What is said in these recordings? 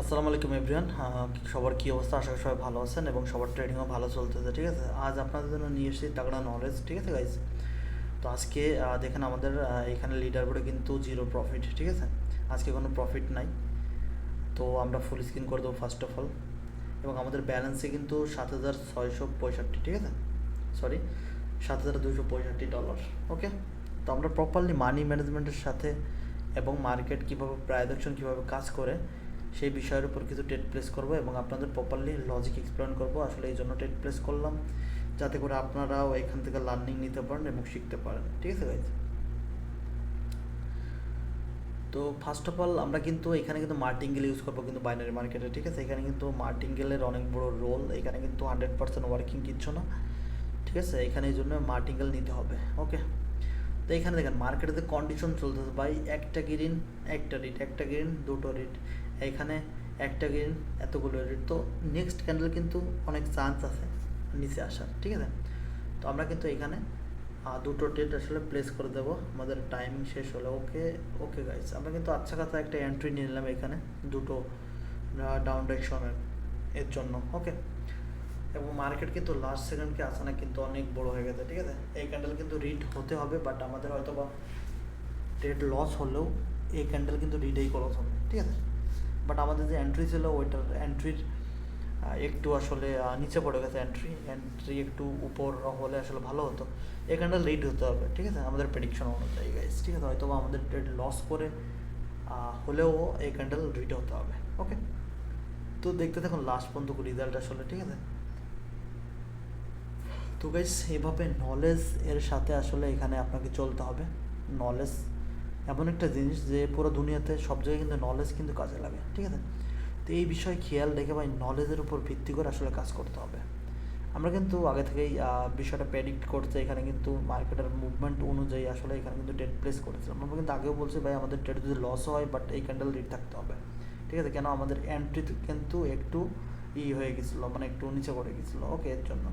আসসালামু আলাইকুম, এভরিওয়ান। সবার কী অবস্থা? আশা করি সবাই ভালো আছেন এবং সবার ট্রেডিংও ভালো চলতেছে, ঠিক আছে? আজ আপনাদের জন্য নিয়ে এসেছি তাগড়া নলেজ ঠিক আছে গাইজ তো আজকে দেখেন আমাদের এখানে লিডার বোর্ডে কিন্তু জিরো প্রফিট ঠিক আছে? আজকে কোনো প্রফিট নাই। তো আমরা ফুল স্ক্রিন করে দেবো ফার্স্ট অফ অল এবং আমাদের ব্যালেন্সে কিন্তু সাত হাজার ছয়শো পঁয়ষট্টি, ঠিক আছে? সরি সাত হাজার দুশো পঁয়ষট্টি ডলার ওকে তো আমরা প্রপারলি মানি ম্যানেজমেন্টের সাথে এবং মার্কেট কীভাবে প্রায়দর্শন কীভাবে কাজ করে সেই বিষয়ের উপর কিছু টেট প্লেস করব এবং আপনাদের প্রপারলি লজিক এক্সপ্লেন করব। আসলে এই জন্য টেট প্লেস করলাম, যাতে করে আপনারাও এখান থেকে লার্নিং নিতে পারেন এবং শিখতে পারেন। ঠিক আছে গাইজ তো ফার্স্ট অফ অল আমরা কিন্তু এখানে কিন্তু মার্টিঙ্গেল ইউজ করব কিন্তু বাইনারি মার্কেটে ঠিক আছে? এখানে কিন্তু মার্টিঙ্গেলের অনেক বড় রোল এখানে কিন্তু হান্ড্রেড পার্সেন্ট ওয়ার্কিং কিচ্ছু না। ঠিক আছে? এখানে এই জন্য মার্টিঙ্গেল নিতে হবে ওকে তো এখানে দেখেন মার্কেটে কন্ডিশন চলতেছে, ভাই, একটা গ্রিন একটা রিট একটা গ্রিন দুটো রিট এখানে একটা গ্রিন এতগুলো রিট তো নেক্সট ক্যান্ডেল কিন্তু অনেক চান্স আছে নিচে আসার, ঠিক আছে? তো আমরা কিন্তু এখানে দুটো ডেট আসলে প্লেস করে দেবো। আমাদের টাইমিং শেষ হলে ওকে ওকে গাইস আমরা কিন্তু আচ্ছা কথা একটা এন্ট্রি নিয়ে নিলাম এখানে, দুটো ডাউন ডাইরেকশনের এর জন্য ওকে এবং মার্কেট কিন্তু লাস্ট সেকেন্ডকে আসানা কিন্তু অনেক বড় হয়ে গেছে, ঠিক আছে? এই ক্যান্ডেল কিন্তু রিড হতে হবে বাট আমাদের হয়তো বা ডেট লস হলেও এই ক্যান্ডেল কিন্তু রিডেই ক্লোজ হবে, ঠিক আছে? বাট আমাদের যে এন্ট্রি ছিল, ওইটার এন্ট্রির একটু আসলে নিচে পড়ে গেছে এন্ট্রি এন্ট্রি একটু উপর হলে আসলে ভালো হতো। ক্যান্ডেল রিড হতে হবে, ঠিক আছে? আমাদের প্রেডিকশন অনুযায়ী গাইস ঠিক আছে? হয়তো আমাদের লস করে হলেও এই ক্যান্ডেল রিড হতে হবে ওকে তো দেখতে দেখুন লাস্ট পর্যন্ত রেজাল্ট আসলে, ঠিক আছে? তো গাইস এভাবে নলেজ এর সাথে আসলে এখানে আপনাকে চলতে হবে। নলেজ এমন একটা জিনিস যে পুরো দুনিয়াতে সব জায়গায় কিন্তু নলেজ কিন্তু কাজে লাগে, ঠিক আছে? তো এই বিষয়ে খেয়াল রেখে ভাই নলেজের উপর ভিত্তি করে আসলে কাজ করতে হবে। আমরা কিন্তু আগে থেকেই বিষয়টা প্রেডিক্ট করতে এখানে কিন্তু মার্কেটের মুভমেন্ট অনুযায়ী আসলে এখানে কিন্তু ট্রেড প্লেস করেছিলাম। আমরা কিন্তু আগেও বলছি ভাই আমাদের ট্রেড যদি লস হয় বাট এই ক্যান্ডেল রিড থাকতে হবে, ঠিক আছে? কেন? আমাদের এন্ট্রি কিন্তু একটু ই হয়ে গেছিল মানে একটু নিচে পড়ে গেছিল ওকে এর জন্য।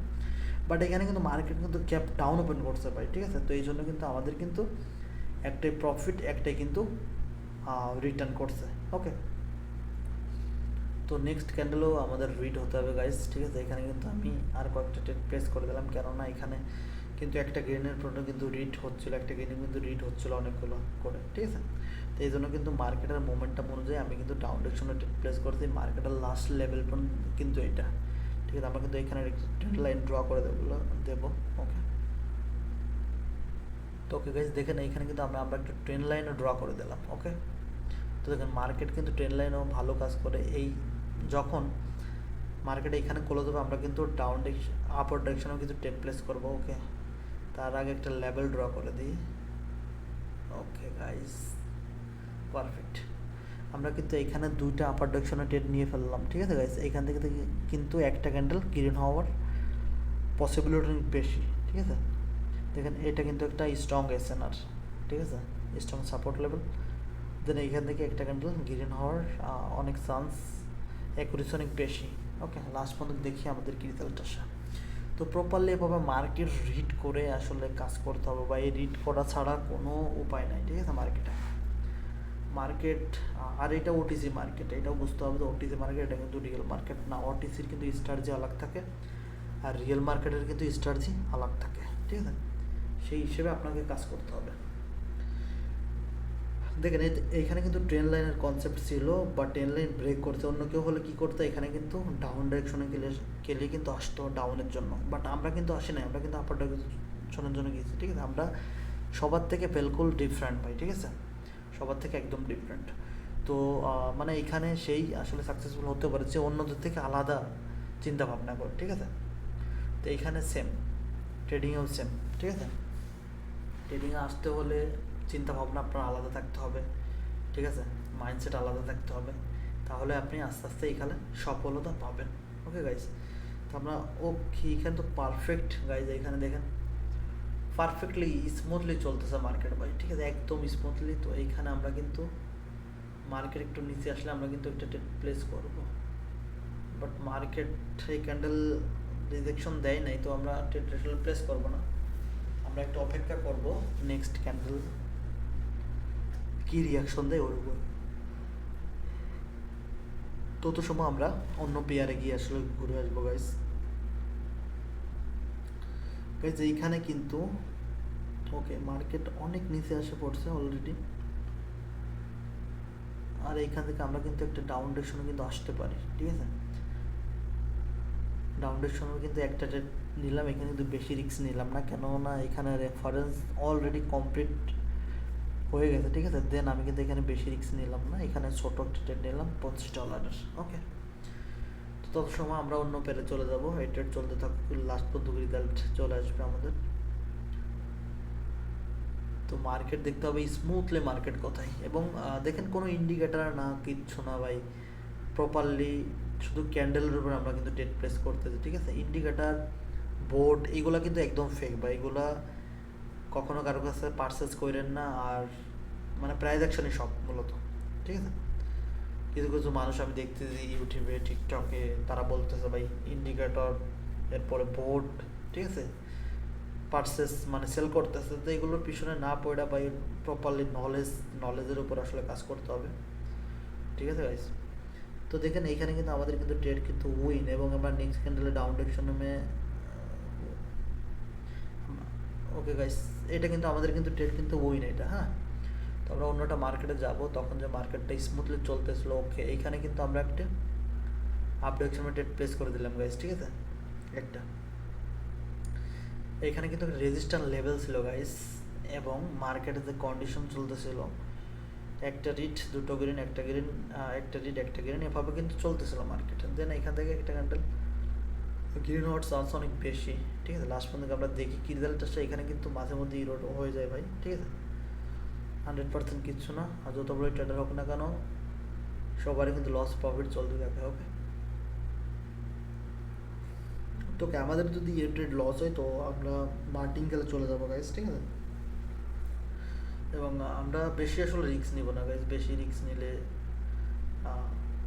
বাট এখানে কিন্তু মার্কেট কিন্তু ক্যাপ ডাউন ওপেন করছে ভাই, ঠিক আছে? তো এই জন্য কিন্তু আমাদের কিন্তু একটাই প্রফিট একটাই কিন্তু রিটার্ন করছে। ওকে তো নেক্সট ক্যান্ডেলও আমাদের রিড হতে হবে গাইস ঠিক আছে? এখানে কিন্তু আমি আর কয়েকটা টেট প্রেস করে দিলাম, কেননা এখানে কিন্তু একটা গ্রেনের প্রোডাক্ট কিন্তু রিড হচ্ছিল, একটা গ্রেনে কিন্তু রিড হচ্ছিল অনেকগুলো করে, ঠিক আছে? তো এই জন্য কিন্তু মার্কেটের মোমেন্টাম অনুযায়ী আমি কিন্তু ডাউন ডিরেকশনে টেট প্লেস করেছি মার্কেটের লাস্ট লেভেল পর্যন্ত কিন্তু এটা, ঠিক আছে? আমরা কিন্তু এখানে ট্রেন্ড লাইন ড্র করে দেবো দেবো ওকে তো ওকে গাইজ দেখেন এইখানে কিন্তু আমরা আমরা একটা ট্রেন লাইনও ড্র করে দিলাম ওকে তো দেখেন মার্কেট কিন্তু ট্রেন লাইনও ভালো কাজ করে। এই যখন মার্কেট এখানে ক্লোজ হবে, আমরা কিন্তু ডাউন ডিরেকশন আপার ডিরেকশনেও কিন্তু টেপ প্লেস করব ওকে তার আগে একটা লেভেল ড্র করে দিই ওকে গাইজ পারফেক্ট আমরা কিন্তু এখানে দুইটা আপার ডিরেকশনে টেট নিয়ে ফেললাম, ঠিক আছে গাইজ এখান থেকে থেকে কিন্তু একটা ক্যান্ডেল গ্রিন হওয়ার পসিবিলিটি বেশি, ঠিক আছে? দেখেন, এটা কিন্তু একটা স্ট্রং এসএনআর ঠিক আছে? স্ট্রং সাপোর্ট লেভেল দেন এইখান থেকে একটা ক্যান্ডেল গ্রিন হওয়ার অনেক চান্স অ্যাকুরেসি অনেক বেশি। ওকে লাস্ট পর্যন্ত দেখি আমাদের কি রেজাল্ট আসে। তো প্রপারলি এভাবে মার্কেট রিড করে আসলে কাজ করতে হবে বা এই রিড করা ছাড়া কোনো উপায় নাই, ঠিক আছে মার্কেটে মার্কেট আর এটা ওটিসি মার্কেট এটাও বুঝতে হবে যে ওটিসি মার্কেট এটা কিন্তু রিয়েল মার্কেট না। ওটিসির কিন্তু স্ট্র্যাটেজি আলাগ থাকে, আর রিয়েল মার্কেটের কিন্তু স্ট্র্যাটেজি আলাগ থাকে, ঠিক আছে? সেই হিসেবে আপনাকে কাজ করতে হবে। দেখেন এইখানে কিন্তু ট্রেন লাইনের কনসেপ্ট ছিল বা ট্রেন লাইন ব্রেক করতে, অন্য কেউ হলে কি করতে, এখানে কিন্তু ডাউন ডাইরেকশনে গেলে গেলে কিন্তু আসতো ডাউনের জন্য। বাট আমরা কিন্তু আসি নাই, আমরা কিন্তু আপার ডাইরেকশনের জন্য গিয়েছি ঠিক আছে? আমরা সবার থেকে বিলকুল ডিফারেন্ট ভাই, ঠিক আছে? সবার থেকে একদম ডিফারেন্ট তো মানে এখানে সেই আসলে সাকসেসফুল হতে পারে, যে অন্যদের থেকে আলাদা চিন্তা ভাবনা করে, ঠিক আছে? তো এইখানে সেম ট্রেডিংয়েও সেম ঠিক আছে? ট্রেডিংয়ে আসতে হলে চিন্তা ভাবনা আপনার আলাদা থাকতে হবে, ঠিক আছে? মাইন্ডসেট আলাদা থাকতে হবে। তাহলে আপনি আস্তে আস্তে এখানে সফলতা পাবেন। ওকে গাইজ তো আমরা, ও কি এখানে তো পারফেক্ট গাইজ এখানে দেখেন। পারফেক্টলি স্মুথলি চলতেছে মার্কেট ভাই, ঠিক আছে? একদম স্মুথলি তো এইখানে আমরা কিন্তু মার্কেট একটু নিচে আসলে আমরা কিন্তু একটা প্লেস করব। বাট মার্কেট এই ক্যান্ডেল রিজেকশন দেয় নাই, তো আমরা ট্রেড প্লেস করব না। আমরা একটু অপেক্ষা করব। নেক্সট ক্যান্ডেল কি রিয়াকশন দেয় ওর উপর? তত সময় আমরা অন্য পেয়ারে গিয়ে আসলে ঘুরে আসব গাইস গাইজ এইখানে কিন্তু ওকে মার্কেট অনেক নিচে এসে পড়ছে অলরেডি আর এইখান থেকে আমরা কিন্তু একটা ডাউন কিন্তু আসতে পারি, ঠিক আছে? ডাউন কিন্তু একটা নিলাম, এখানে কিন্তু বেশি রিস্ক নিলাম না। কেননা এখানে রেফারেন্স অলরেডি কমপ্লিট হয়ে গেছে, ঠিক আছে? দেন আমি কিন্তু এখানে বেশি রিস্ক নিলাম না। এখানে ছোট ট্রেড নিলাম, পঁচিশ ডলারের ওকে তো তত সময় আমরা অন্য পেরে চলে যাব। এই ট্রেড চলতে থাকুক লাস্ট পর্যন্ত রেজাল্ট চলে আসবে আমাদের। তো মার্কেট দেখতে হবে স্মুথলি মার্কেট কোথায়? এবং দেখেন কোনো ইন্ডিকেটার না, কিচ্ছু না ভাই। প্রপারলি শুধু ক্যান্ডেলের উপর আমরা কিন্তু ডেট প্লেস করতেছি, ঠিক আছে? ইন্ডিকেটার বোর্ড এগুলো কিন্তু একদম ফেক বা এগুলা কখনো কারও কাছে পারচেস করেন না আর মানে প্রাইজ অ্যাকশনই সব মূলত, ঠিক আছে? কিছু কিছু মানুষ আমি দেখতেছি ইউটিউবে, টিকটকে, তারা বলতেছে ভাই ইন্ডিকেটর এরপরে বোর্ড ঠিক আছে? পার্সেস মানে সেল করতেছে, তো এগুলোর পিছনে না পড়া বা প্রপারলি নলেজ নলেজের উপর আসলে কাজ করতে হবে, ঠিক আছে গাইস তো দেখেন, এইখানে কিন্তু আমাদের কিন্তু ট্রেড কিন্তু উইন এবং আমরা নেক্সট ক্যান্ডেলে ডাউন ডিরেকশনে ওকে গাইস এটা কিন্তু আমাদের কিন্তু ট্রেড কিন্তু উইন এটা হ্যাঁ? তো আমরা অন্যটা মার্কেটে যাব, তখন যে মার্কেটটা স্মুথলি চলতেছিল ওকে এইখানে কিন্তু আমরা একটা আপ ডিরেকশনে ট্রেড প্লেস করে দিলাম গাইস ঠিক আছে? একটা। এখানে কিন্তু রেজিস্টার লেভেল ছিল গাইস এবং মার্কেটে যে কন্ডিশন চলতেছিল, একটা রিট দুটো গ্রিন একটা গ্রিন একটা রিট একটা গ্রিন এভাবে কিন্তু চলতেছিল মার্কেটে দেন এখান থেকে একটা ক্যান্ডেল গ্রিন হওয়ার চান্স অনেক বেশি, ঠিক আছে? লাস্ট পর্যন্ত আমরা দেখি কি রেজাল্ট আসছে, এখানে কিন্তু মাঝে মধ্যে ইরোড হয়ে যায় ভাই, ঠিক আছে? হান্ড্রেড পার্সেন্ট কিচ্ছু না, আর যত বড় ট্রেডার হোক না কেন, সবারই কিন্তু লস প্রফিট চলতে থাকে ওকে তো আমাদের যদি এ ট্রেড লস হয়, তো আমরা মার্টিংকেলে চলে যাব গাইজ ঠিক আছে? এবং আমরা বেশি আসলে রিস্ক নিব না গাইজ বেশি রিস্ক নিলে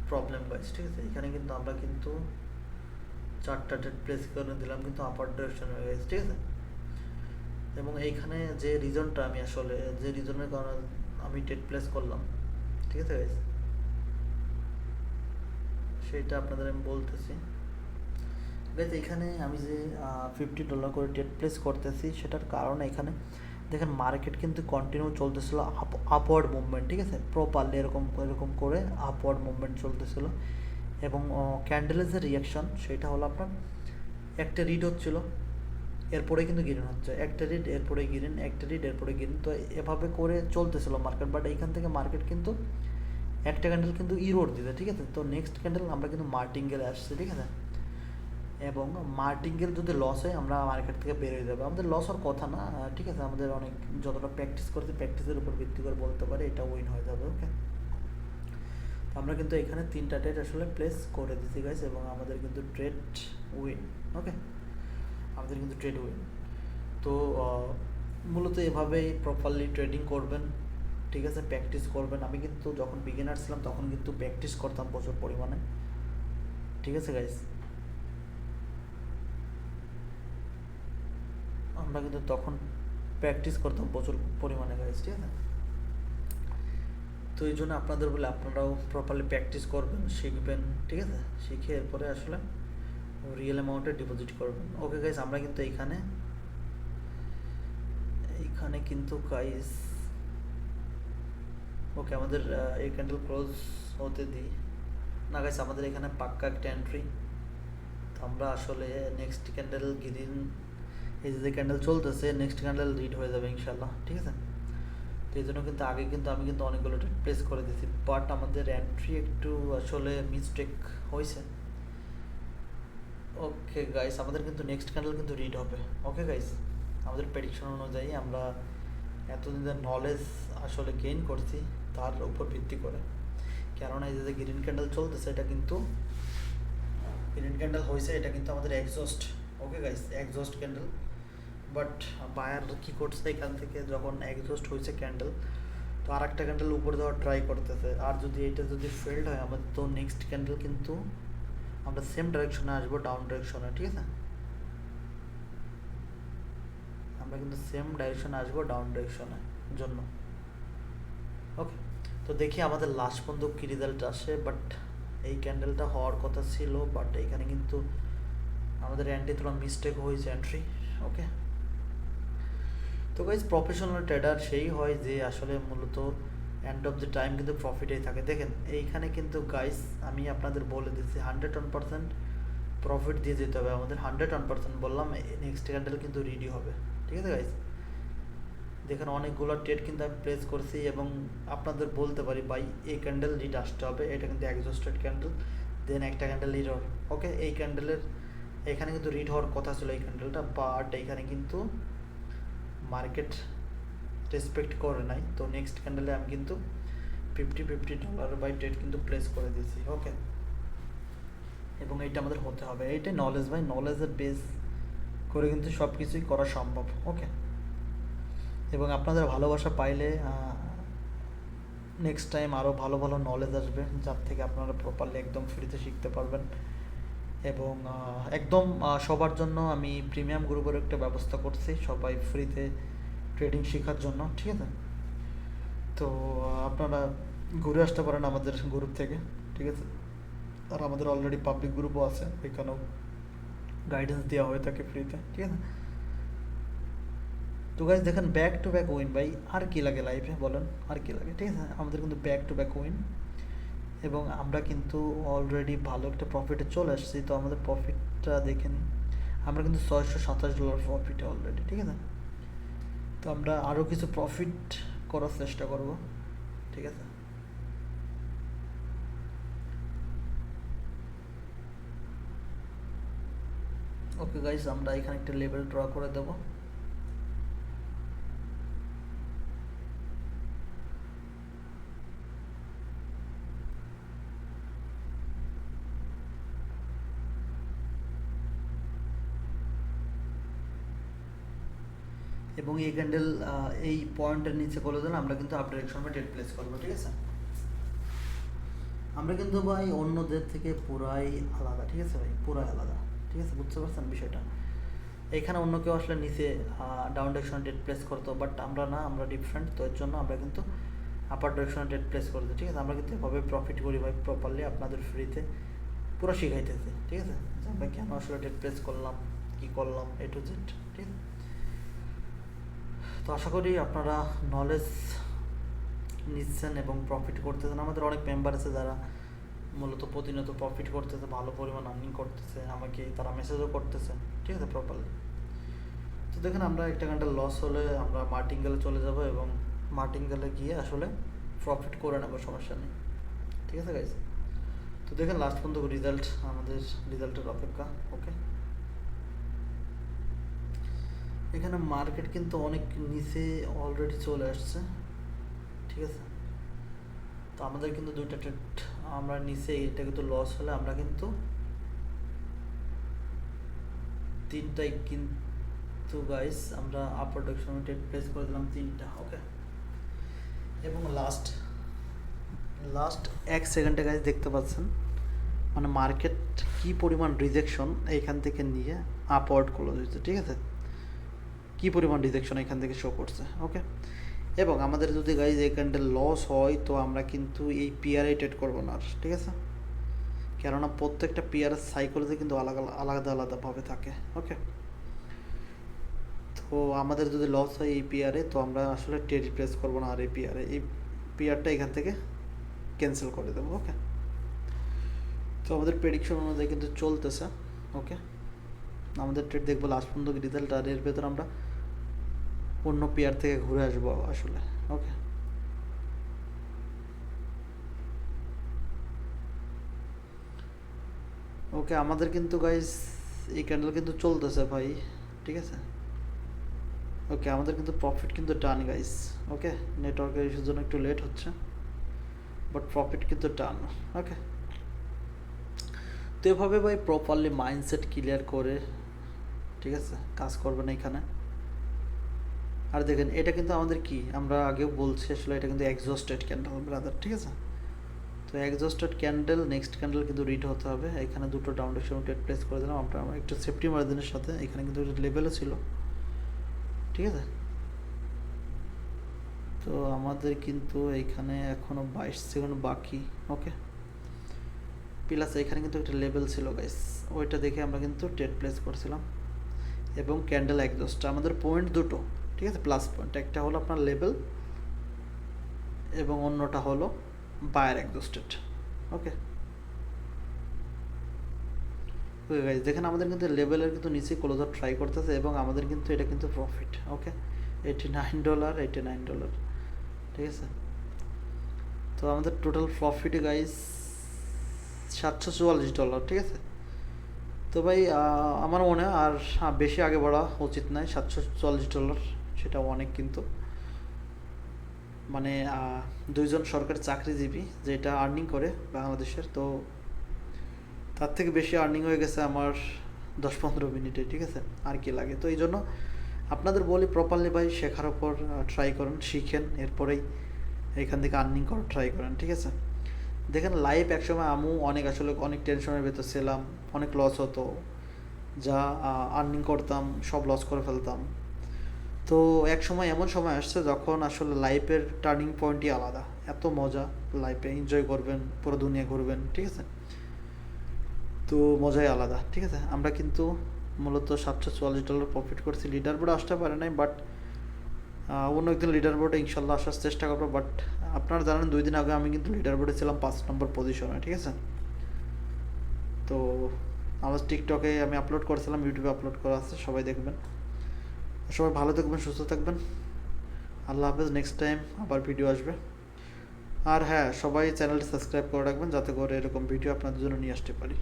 প্রবলেম গাইজ ঠিক আছে? এখানে কিন্তু আমরা কিন্তু চারটা ট্রেড প্লেস করে দিলাম, কিন্তু আপার ডিরেকশন হয়ে গেছে, ঠিক আছে? এবং এইখানে যে রিজনটা আমি আসলে, যে রিজনের কারণে আমি ট্রেড প্লেস করলাম, ঠিক আছে গাইজ সেইটা আপনাদের আমি বলতেছি। গাইজ এখানে আমি যে ফিফটি ডলার করে ট্রেড প্লেস করতেছি, সেটার কারণ এখানে দেখেন মার্কেট কিন্তু কন্টিনিউ চলতেছিল আপওয়ার্ড মুভমেন্ট ঠিক আছে? প্রপারলি এরকম এরকম করে আপওয়ার্ড মুভমেন্ট চলতেছিল। এবং ক্যান্ডেলের যে রিয়াকশন সেটা হলো আপনার, একটা রিড হচ্ছিল, এরপরে কিন্তু গ্রিন হচ্ছে। একটা রিড এরপরে গ্রিন একটা রিড এরপরে গ্রিন তো এভাবে করে চলতেছিল মার্কেট বাট এইখান থেকে মার্কেট কিন্তু, একটা ক্যান্ডেল কিন্তু ইরোড দিতে ঠিক আছে? তো নেক্সট ক্যান্ডেল আমরা কিন্তু মার্টিঙ্গেলে আসছি, ঠিক আছে? এবং মার্টিঙ্গেল যদি লস হয়, আমরা মার্কেট থেকে বেরিয়ে যাব। আমাদের লস হওয়ার কথা না, ঠিক আছে? আমাদের অনেক, যতটা প্র্যাকটিস করতে প্র্যাকটিসের উপর ভিত্তি করে বলতে পারে, এটা উইন হয়ে যাবে ওকে আমরা কিন্তু এখানে তিনটা ট্রেড আসলে প্লেস করে দিচ্ছি গাইস এবং আমাদের কিন্তু ট্রেড উইন ওকে আমাদের কিন্তু ট্রেড উইন তো মূলত এভাবেই প্রপারলি ট্রেডিং করবেন, ঠিক আছে? প্র্যাকটিস করবেন। আমি কিন্তু যখন বিগিনার ছিলাম, তখন কিন্তু প্র্যাকটিস করতাম প্রচুর পরিমাণে, ঠিক আছে গাইস আমরা কিন্তু তখন প্র্যাকটিস করতাম প্রচুর পরিমাণে গাইজ ঠিক আছে? তো এই জন্য আপনাদের বলে আপনারাও প্রপারলি প্র্যাকটিস করবেন, শিখবেন, ঠিক আছে? শিখে এরপরে আসলে রিয়েল অ্যামাউন্টে ডিপোজিট করবেন। ওকে গাইজ আমরা কিন্তু এইখানে এইখানে কিন্তু গাইজ ওকে আমাদের এই ক্যান্ডেল ক্লোজ হতে দিই। না গাইজ আমাদের এখানে পাক্কা একটা এন্ট্রি তো আমরা আসলে নেক্সট ক্যান্ডেল গ্রিন এই যে ক্যান্ডেল চলতেছে নেক্সট ক্যান্ডেল রিড হয়ে যাবে ইনশাল্লাহ ঠিক আছে? তো এই জন্য কিন্তু আগে কিন্তু আমি কিন্তু অনেকগুলো প্লেস করে দিয়েছি। বাট আমাদের এন্ট্রি একটু আসলে মিস্টেক হয়েছে। ওকে গাইস আমাদের কিন্তু নেক্সট ক্যান্ডেল কিন্তু রিড হবে। ওকে গাইস আমাদের প্রেডিকশন অনুযায়ী আমরা এতদিন যে নলেজ আসলে গেইন করছি, তার উপর ভিত্তি করে। কেননা এই যে গ্রিন ক্যান্ডেল চলতেছে, এটা কিন্তু গ্রিন ক্যান্ডেল হয়েছে, এটা কিন্তু আমাদের exhaust okay guys exhaust candle but buyer কি করছে এখান থেকে যখন এক্সস্ট হয়েছে ক্যান্ডেল তো আর একটা ক্যান্ডেল উপরে দেওয়ার ট্রাই করতেছে। আর যদি এটা যদি ফেল্ড হয়, আমাদের তো নেক্সট ক্যান্ডেল কিন্তু আমরা সেম ডাইরেকশনে আসব ডাউন ডাইরেকশনে ঠিক আছে? আমরা কিন্তু সেম ডাইরেকশনে আসব ডাউন ডাইরেকশনের জন্য। ওকে তো দেখি আমাদের লাস্ট পর্যন্ত কী রেজাল্ট আসে বাট এই ক্যান্ডেলটা হওয়ার কথা ছিল বাট এখানে কিন্তু আমাদের অ্যান্টি তোলা মিস্টেক হয়েছে এন্ট্রি ওকে তো গাইজ প্রফেশনাল ট্রেডার সেই হয় যে আসলে মূলত এন্ড অফ দ্য টাইম কিন্তু প্রফিটেই থাকে। দেখেন, এইখানে কিন্তু গাইস আমি আপনাদের বলে দিচ্ছি হান্ড্রেড ওয়ান পার্সেন্ট প্রফিট দিয়ে যেতে হবে। আমাদের হান্ড্রেড ওয়ান পার্সেন্ট বললাম নেক্সট ক্যান্ডেল কিন্তু রেডি হবে। ঠিক আছে গাইস দেখেন, অনেকগুলো ট্রেড কিন্তু আমি প্লেস করছি এবং আপনাদের বলতে পারি, ভাই, এই ক্যান্ডেল রিড আসতে হবে। এটা কিন্তু এক্সস্টেড ক্যান্ডেল দেন একটা ক্যান্ডেল রিড ওকে এই ক্যান্ডেলের এখানে কিন্তু রিড হওয়ার কথা ছিল এই ক্যান্ডেলটা বাট এখানে কিন্তু মার্কেট রেসপেক্ট করে নাই। তো নেক্সট ক্যান্ডেলে আমি কিন্তু fifty fifty dollar buy trade কিন্তু প্লেস করে দিয়েছি ওকে এবং এটা আমাদের হতে হবে। এইটাই নলেজ বাই নলেজের বেস করে কিন্তু সব কিছুই করা সম্ভব ওকে এবং আপনাদের ভালোবাসা পাইলে নেক্সট টাইম আরও ভালো ভালো নলেজ আসবে, যার থেকে আপনারা প্রপারলি একদম ফ্রিতে শিখতে পারবেন। এবং একদম সবার জন্য আমি প্রিমিয়াম গ্রুপের একটা ব্যবস্থা করছি সবাই ফ্রিতে ট্রেডিং শেখার জন্য, ঠিক আছে? তো, আপনারা ঘুরে আসতে পারেন আমাদের গ্রুপ থেকে, ঠিক আছে? আর আমাদের অলরেডি পাবলিক গ্রুপও আছে, এখানেও গাইডেন্স দেওয়া হয়ে থাকে ফ্রিতে, ঠিক আছে? তো গাইজ দেখেন ব্যাক টু ব্যাক উইন ভাই, আর কি লাগে লাইফে বলেন? আর কি লাগে, ঠিক আছে? আমাদের কিন্তু ব্যাক টু ব্যাক উইন এবং আমরা কিন্তু অলরেডি ভালো একটা প্রফিটে চলে আসছি, তো আমাদের প্রফিটটা দেখে নিই। আমরা কিন্তু ছয়শো সাতাশ ডলার প্রফিটে অলরেডি ঠিক আছে? তো আমরা আরও কিছু প্রফিট করার চেষ্টা করব, ঠিক আছে? ওকে গাইস আমরা এখানে একটা লেভেল ড্র করে দেবো। এবং এই ক্যান্ডেল এই পয়েন্টের নিচে করে দিলে আমরা কিন্তু আপ ডিরেকশন বা ডেট প্লেস করব, ঠিক আছে? আমরা কিন্তু ভাই অন্যদের থেকে পুরাই আলাদা, ঠিক আছে ভাই? পুরাই আলাদা, ঠিক আছে? বুঝতে পারছেন বিষয়টা? এখানে অন্য কেউ আসলে নিচে ডাউন ডিরেকশন ডেট প্লেস করতো বাট আমরা না, আমরা ডিফারেন্ট তো এর জন্য আমরা কিন্তু আপার ডিরেকশন ডেট প্লেস করতে ঠিক আছে? আমরা কিন্তু এভাবে প্রফিট করি ভাই প্রপারলি আপনাদের ফ্রিতে পুরো শিখাইতেছে, ঠিক আছে? আমরা কেন আসলে ডেট প্লেস করলাম, কি করলাম এ টু জেড ঠিক আছে? তো আশা করি আপনারা নলেজ নিচ্ছেন এবং প্রফিট করতেছেন। আমাদের অনেক মেম্বার আছে যারা মূলত প্রতিনিয়ত প্রফিট করতেছে, ভালো পরিমাণ আর্নিং করতেছে, আমাকে তারা মেসেজও করতেছে, ঠিক আছে প্রপারলি তো দেখেন, আমরা একটা ঘণ্টা লস হলে আমরা মার্টিঙ্গেলে চলে যাব এবং মার্টিঙ্গেলে গিয়ে আসলে প্রফিট করে নেব, সমস্যা নেই। ঠিক আছে গাইজ তো দেখেন লাস্ট পর্যন্ত রেজাল্ট আমাদের রেজাল্টের অপেক্ষা ওকে এখানে মার্কেট কিন্তু অনেক নিচে অলরেডি চলে আসছে, ঠিক আছে? তো আমাদের কিন্তু দুইটা ট্রেড আমরা নিচে, এটা কিন্তু লস হলে আমরা কিন্তু তিনটাই কিন্তু গাইস আমরা আপার ডিরেকশনে ট্রেড প্লেস করে দিলাম তিনটা ওকে এবং লাস্ট লাস্ট এক সেকেন্ডে গাইস দেখতে পাচ্ছেন মানে মার্কেট কি পরিমাণ রিজেকশন এইখান থেকে নিয়ে আপওয়ার্ড করে দিচ্ছে ঠিক আছে? কি পরিমাণ রিজেকশন এখান থেকে শো করছে ওকে এবং আমাদের যদি গাইজ এই ক্যান্ডেল লস হয়, তো আমরা কিন্তু এই পিয়ারে ট্রেড করব না আর, ঠিক আছে? কেননা প্রত্যেকটা পিয়ারের সাইকোলজি কিন্তু আলাদা আলাদা আলাদাভাবে থাকে ওকে তো আমাদের যদি লস হয় এই পিয়ারে তো আমরা আসলে ট্রেড রিপ্লেস করব না আর এই পিয়ারে এই পিয়ারটা এখান থেকে ক্যান্সেল করে দেবো ওকে তো আমাদের প্রেডিকশন অনুযায়ী কিন্তু চলতেছে ওকে আমাদের ট্রেড দেখব লাস্ট পর্যন্ত রেজাল্ট আর এর ভেতর আমরা অন্য পেয়ার থেকে ঘুরে আসব আসলে ওকে ওকে আমাদের কিন্তু গাইস এই ক্যান্ডেল কিন্তু চলতেছে ভাই, ঠিক আছে? ওকে আমাদের কিন্তু প্রফিট কিন্তু টান গাইস ওকে নেটওয়ার্কের ইস্যুর জন্য একটু লেট হচ্ছে বাট প্রফিট কিন্তু টান ওকে তো এভাবে ভাই প্রপারলি মাইন্ডসেট ক্লিয়ার করে, ঠিক আছে? কাজ করবেন এখানে আর দেখেন, এটা কিন্তু আমাদের কি? আমরা আগেও বলছি আসলে এটা কিন্তু এক্সস্টেড ক্যান্ডেল ব্রাদার ঠিক আছে? তো এক্সস্টেড ক্যান্ডেল নেক্সট ক্যান্ডেল কিন্তু রিড হতে হবে। এখানে দুটো ডাউন ডিরেকশন টেট প্লেস করে দিলাম। আমরা আমার একটু সেফটি মার্জিনের সাথে এখানে কিন্তু লেভেলও ছিল। ঠিক আছে? তো আমাদের কিন্তু এইখানে এখনও বাইশ সেকেন্ড বাকি ওকে প্লাস এখানে কিন্তু একটা লেভেল ছিল গাইস ওইটা দেখে আমরা কিন্তু টেট প্লেস করছিলাম। এবং ক্যান্ডেল একজস্ট আমাদের পয়েন্ট দুটো। ঠিক আছে? প্লাস পয়েন্ট একটা হলো আপনার লেভেল এবং অন্যটা হলো বায়ার একজস্টেড ওকে ওকে গাইজ দেখেন আমাদের কিন্তু লেভেলের কিন্তু নিচে ক্লোজার ট্রাই করতেছে এবং আমাদের কিন্তু এটা কিন্তু profit okay eighty nine dollar eighty nine dollar ঠিক আছে? তো আমাদের টোটাল প্রফিট গাইজ সাতশো চুয়াল্লিশ ডলার ঠিক আছে? তো ভাই আমার মনে হয় আর বেশি আগে বাড়া উচিত নয়, সাতশো চুয়াল্লিশ ডলার সেটাও অনেক কিন্তু। মানে দুইজন সরকারি চাকরিজীবী যেটা আর্নিং করে বাংলাদেশের, তো তার থেকে বেশি আর্নিং হয়ে গেছে আমার দশ পনেরো মিনিটে, ঠিক আছে? আর কি লাগে। তো এই জন্য আপনাদের বলি প্রপারলি ভাই, শেখার ওপর ট্রাই করুন, শিখেন, এরপরেই এখান থেকে আর্নিং করার ট্রাই করেন, ঠিক আছে? দেখেন লাইভ একসময় আমু অনেক, আসলে অনেক টেনশনের ভেতর ছিলাম, অনেক লস হতো। যা আর্নিং করতাম, সব লস করে ফেলতাম। তো এক সময় এমন সময় আসছে যখন আসলে লাইফের টার্নিং পয়েন্টই আলাদা। এত মজা লাইফে এনজয় করবেন, পুরো দুনিয়া ঘুরবেন, ঠিক আছে? তো মজাই আলাদা, ঠিক আছে? আমরা কিন্তু মূলত সাতশো চুয়াল্লিশ ডলার প্রফিট করছি। লিডার বোর্ডে আসতে পারে নাই বাট অন্য একদিন লিডার বোর্ডে ইনশাল্লাহ আসার চেষ্টা করব। বাট আপনারা জানেন দুই দিন আগে আমি কিন্তু লিডার বোর্ডে ছিলাম পাঁচ নম্বর পজিশনে ঠিক আছে? তো আমার টিকটকে আমি আপলোড করেছিলাম ইউটিউবে আপলোড করা আছে, সবাই দেখবেন। সবাই ভালো থাকবেন, সুস্থ থাকবেন। আল্লাহ হাফেজ নেক্সট টাইম আবার ভিডিও আসবে। আর হ্যাঁ সবাই চ্যানেলটি সাবস্ক্রাইব করে রাখবেন, যাতে করে এরকম ভিডিও আপনাদের জন্য নিয়ে আসতে পারি।